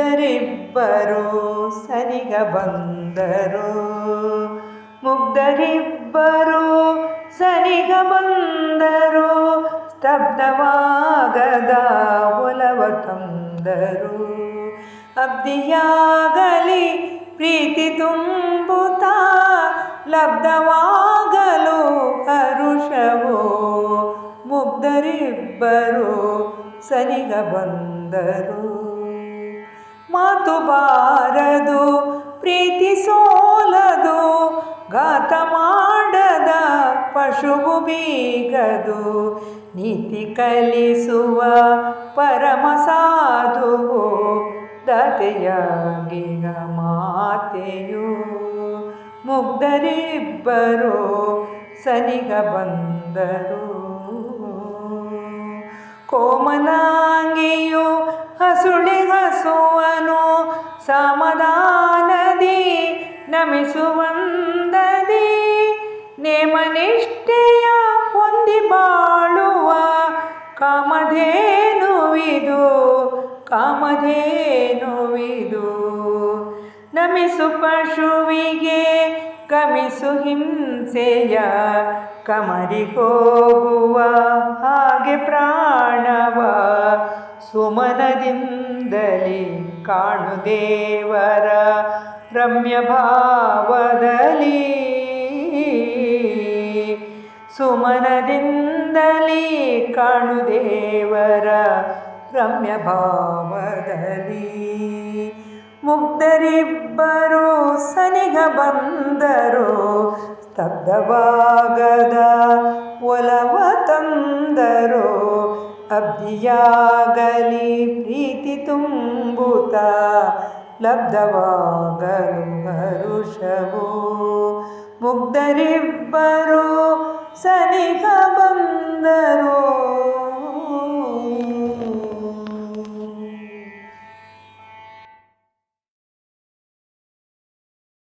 ಮುಗ್ಧರಿಬ್ಬರು ಸನಿಗ ಬಂದರು. ಮುಗ್ಧರಿಬ್ಬರು ಸನಿಗ ಬಂದರು. ಸ್ತಬ್ಧವಾಗದ ಒಲವ ತಂದರು. ಅಬ್ದಿಯಾಗಲಿ ಪ್ರೀತಿ ತುಂಬುತ್ತಾ ಲಬ್ಧವಾಗಲು ಹರುಷವೋ. ಮುಗ್ಧರಿಬ್ಬರು ಸನಿಗ ಬಂದರು. ಬಾರದು, ಪ್ರೀತಿ ಸೋಲದು ಗಾತ ಮಾಡದ ಪಶುವು ಬೀಗದು, ನೀತಿ ಕಲಿಸುವ ಪರಮ ಸಾಧುವು ದತೆಯಾಗಿಗ ಮಾತೆಯು. ಮುಗ್ಧರಿಬ್ಬರು, ಸನಿಗ ಬಂದರು. ಕೋಮಲಾಂಗಿಯು ಹಸುಳಿ ಹಸುವನು ಸಮದಾನದಿ ನಮಿಸುವಂದದಿ ನೇಮನಿಷ್ಠೆಯ ಹೊಂದಿ ಬಾಳುವ ಕಾಮಧೇನುವಿದು ಕಾಮಧೇನುವಿದು. ನಮಿಸು ಪಶುವಿಗೆ ಕಮಿಸು ಹಿಂಸೆಯ ಕಮರಿ ಹೋಗುವ ಹಾಗೆ ಪ್ರಾಣವ. ಸುಮನದಿಂದಲೇ ಕಾಣು ದೇವರ ರಮ್ಯ ಭಾವದಲ್ಲಿ ಸುಮನದಿಂದಲೇ ಕಾಣು ದೇವರ ರಮ್ಯ ಭಾವದಲ್ಲಿ ಮುಗ್ಧರಿಬ್ಬರು ಸನಿಗ ಬಂದರು ಸ್ತಬ್ಧವಾಗದ ಒಲವ ತಂದರು ಅಬ್ದಿಯಾಗಲಿ ಪ್ರೀತಿ ತುಂಬುತ್ತ ಲಬ್ಧವಾಗಲು ಹರುಷವು ಮುಗ್ಧರಿಬ್ಬರು ಸನಿಗ ಬಂದರು